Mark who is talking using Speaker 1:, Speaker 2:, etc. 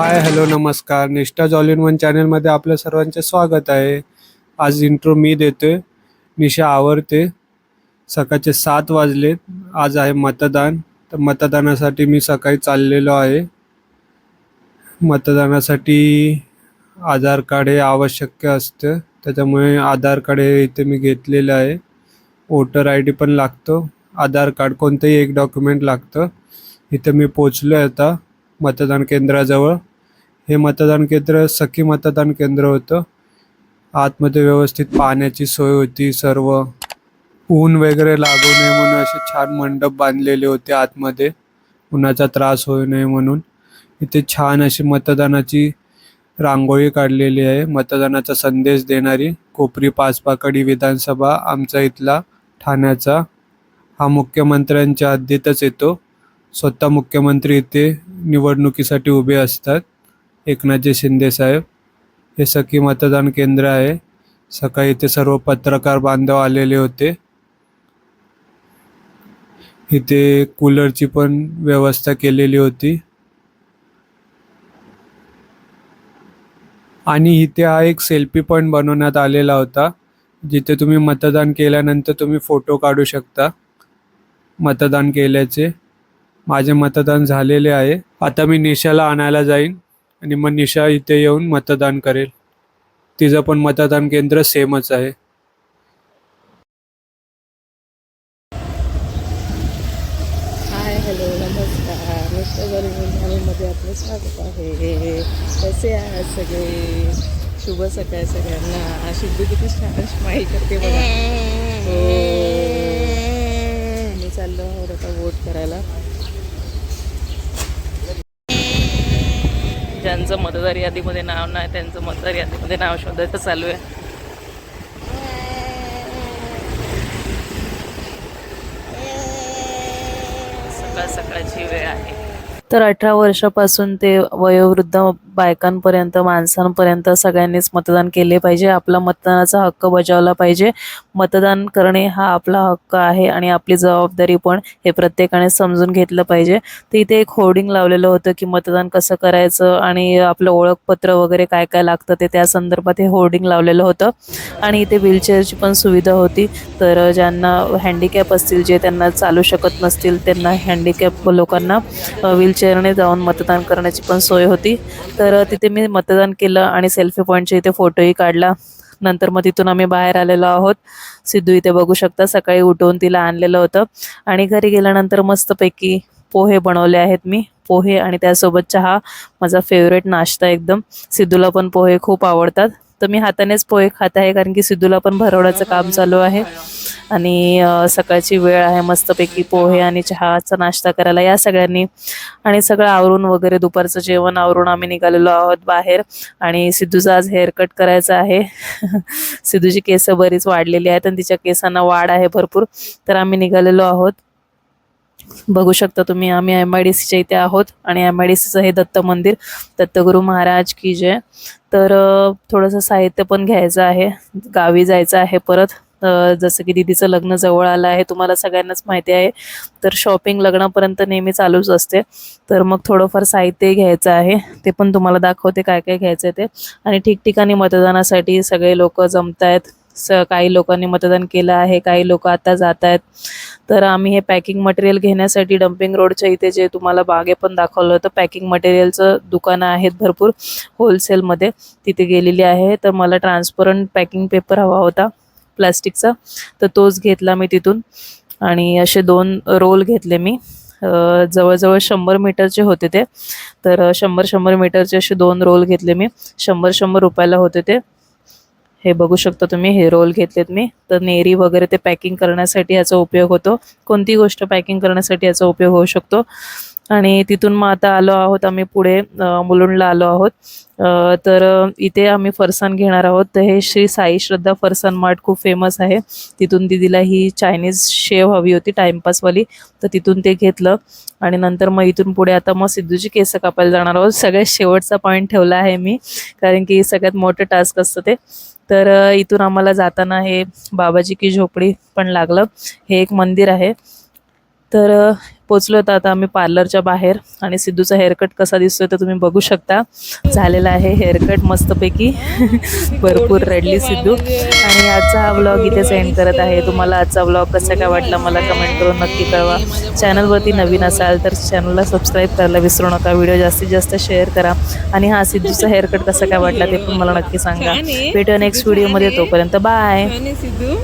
Speaker 1: Hi hello नमस्कार. निष्ठा जॉल in one चॅनलमध्ये आपल्या सर्वांचे स्वागत आहे. आज इंट्रो मी देतोय. निशा आवरते. सकाळचे सात वाजलेत. आज आहे मतदान. तर मतदानासाठी मी सकाळी चाललेलो आहे. मतदानासाठी आधार कार्ड हे आवश्यक असतं. त्याच्यामुळे आधार कार्ड हे इथे मी घेतलेलं आहे. वोटर आय डी पण लागतो. आधार कार्ड कोणतंही एक डॉक्युमेंट लागतं. इथं मी पोचलो आहे आता मतदान केंद्राजवळ. हे मतदान केंद्र सखी मतदान केंद्र होतं. आतमध्ये व्यवस्थित पाण्याची सोय होती सर्व ऊन वगैरे लागू नये म्हणून असे छान मंडप बांधलेले होते आतमध्ये. उन्हाचा त्रास होऊ नये म्हणून. इथे छान अशी मतदानाची रांगोळी काढलेली आहे. मतदानाचा संदेश देणारी कोपरी पाचपाकडी विधानसभा आमचा इथला ठाण्याचा. हा मुख्यमंत्र्यांच्या हद्दीतच येतो. स्वतः मुख्यमंत्री इथे निवडणुकीसाठी उभे असतात. एकनाथजी शिंदे साहेब हे सखी मतदान केंद्र आहे. सकाळी इथे सर्व पत्रकार बांधव आलेले होते. इथे कूलरची पण व्यवस्था केलेली होती. आणि इथे हा एक सेल्फी पॉईंट बनवण्यात आलेला होता जिथे तुम्ही मतदान केल्यानंतर तुम्ही फोटो काढू शकता मतदान केल्याचे. माझे मतदान झालेले आहे. आता मी निशाला आणायला जाईन. आणि मग निशा इथे येऊन मतदान करेल. तिचं पण मतदान केंद्र सेमच आहे.
Speaker 2: हाय हॅलो नमस्कार. मिस्टर गरीब आपलं स्वागत आहे. कसे आहात सगळे? शुभ सकाळ सगळ्यांना. शुद्ध किती छान स्माईल करते बघा. हो. मी चाललो आहोत आता वोट करायला. ज्यांचं मतदार यादीमध्ये नाव नाही त्यांचं मतदार यादीमध्ये नाव शोधायचं चालू आहे. सकाळ सकाळची वेळ आहे. तर अठरा वर्षापासून ते वयोवृद्ध बायकांपर्यंत माणसांपर्यंत सगळ्यांनीच मतदान केले पाहिजे. आपला मतदानाचा हक्क बजावला पाहिजे. मतदान करणे हा आपला हक्क आहे आणि आपली जबाबदारी पण हे प्रत्येकाने समजून घेतलं पाहिजे. तर इथे एक होर्डिंग लावलेलं होतं की मतदान कसं करायचं आणि आपलं ओळखपत्र वगैरे काय काय लागतं ते त्या संदर्भात हे होर्डिंग लावलेलं होतं. आणि इथे व्हीलचेअरची पण सुविधा होती. तर ज्यांना हँडिकॅप असतील जे त्यांना चालू शकत नसतील त्यांना हँडिकॅप लोकांना व्हील व्हीलचेअरने जाऊन मतदान करण्याची पण सोय होती. तर तिथे मी मतदान केलं आणि सेल्फी पॉईंटच्या इथे फोटोही काढला. नंतर मग तिथून आम्ही बाहेर आलेलो आहोत. सिद्धू इथे बघू शकता सकाळी उठवून तिला आणलेलं होतं. आणि घरी गेल्यानंतर मस्तपैकी पोहे बनवले आहेत मी. पोहे आणि त्यासोबत चहा. माझा फेवरेट नाश्ता एकदम. सिद्धूला पण पोहे खूप आवडतात. तर मी हातानेच पोहे खात आहे कारण की सिद्धूला पण भरवण्याचं काम चालू आहे. आणि सकाळची वेळ आहे मस्तपैकी पोहे आणि चहाचा नाश्ता करायला या सगळ्यांनी. आणि सगळं आवरून वगैरे दुपारचं जेवण आवरून आम्ही निघालेलो आहोत बाहेर. आणि सिद्धूचा आज हेअरकट करायचा आहे. सिद्धूची केस बरीच वाढलेली आहेत आणि तिच्या केसांना वाढ आहे भरपूर. तर आम्ही निघालेलो आहोत. बघू शकता तुम्ही आम्ही एम आय डी सीच्या इथे आहोत आणि एम आय डी सीचं हे दत्त मंदिर. दत्तगुरू महाराज की जय. तर थोडंसं साहित्य पण घ्यायचं आहे. गावी जायचं आहे परत. जसं की दिदीचं लग्न जवळ आलं आहे तुम्हाला सगळ्यांनाच माहिती आहे. तर शॉपिंग लग्नापर्यंत नेहमी चालूच असते. तर मग थोडंफार साहित्य घ्यायचं आहे. ते पण तुम्हाला दाखवते काय काय घ्यायचं आहे ते. आणि ठिकठिकाणी मतदानासाठी सगळे लोक जमत आहेत स काही लोकांनी मतदान केलं आहे काही लोक आता जात आहेत तर आम्ही हे पॅकिंग मटेरियल घेण्यासाठी डम्पिंग रोडच्या इथे जे तुम्हाला बागे पण दाखवलं होतं पॅकिंग मटेरियलचं दुकानं आहेत भरपूर होलसेलमध्ये तिथे गेलेली आहे. तर मला ट्रान्सपरंट पॅकिंग पेपर हवा होता. प्लास्टिकचा तर तोच घेतला मी तिथून. आणि असे दोन रोल घेतले मी. जवळजवळ शंभर मीटरचे होते ते. तर शंभर शंभर मीटरचे असे दोन रोल घेतले मी. शंभर शंभर रुपयाला होते ते. हे बघू शकता तुम्ही हे रोल घेतलेत मी. तर नेरी वगैरे ते पॅकिंग करण्यासाठी याचा उपयोग होतो. कोणती गोष्ट पॅकिंग करण्यासाठी याचा उपयोग होऊ शकतो? आणि तिथून मग आता आलो आहोत आम्ही पुढे मुलुंडला आलो आहोत. तर इथे आम्ही फरसाण घेणार आहोत. तर हे श्री साई श्रद्धा फरसाण मार्ट खूप फेमस आहे. तिथून दिदीला ही चायनीज शेव हवी होती टाइमपासवाली तर तिथून ते घेतलं. आणि नंतर मग इथून पुढे आता मग सिद्धूची केस कापायला जाणार आहोत. सगळ्यात शेवटचा पॉईंट ठेवला आहे मी कारण की सगळ्यात मोठं टास्क असतं ते. तर इथून आम्हाला जाताना हे बाबाजी की झोपडी पण लागलं. हे एक मंदिर आहे. तर पोचलो होतो आता आम्ही पार्लरच्या बाहेर आणि सिद्धूचा हेअरकट कसा दिसतोय तर तुम्ही बघू शकता. झालेला आहे हेअरकट मस्तपैकी. भरपूर रडली सिद्धू. आणि आजचा हा ब्लॉग इथेच एंड करत आहे. तुम्हाला आजचा ब्लॉग कसा काय वाटला मला कमेंट करून नक्की कळवा. चॅनलवरती नवीन असाल तर चॅनलला सबस्क्राईब करायला विसरू नका. व्हिडिओ जास्तीत जास्त शेअर करा. आणि हा सिद्धूचा हेअरकट कसा काय वाटला ते पण मला नक्की सांगा. भेटूया नेक्स्ट व्हिडिओमध्ये तोपर्यंत बाय
Speaker 3: सिद्धू.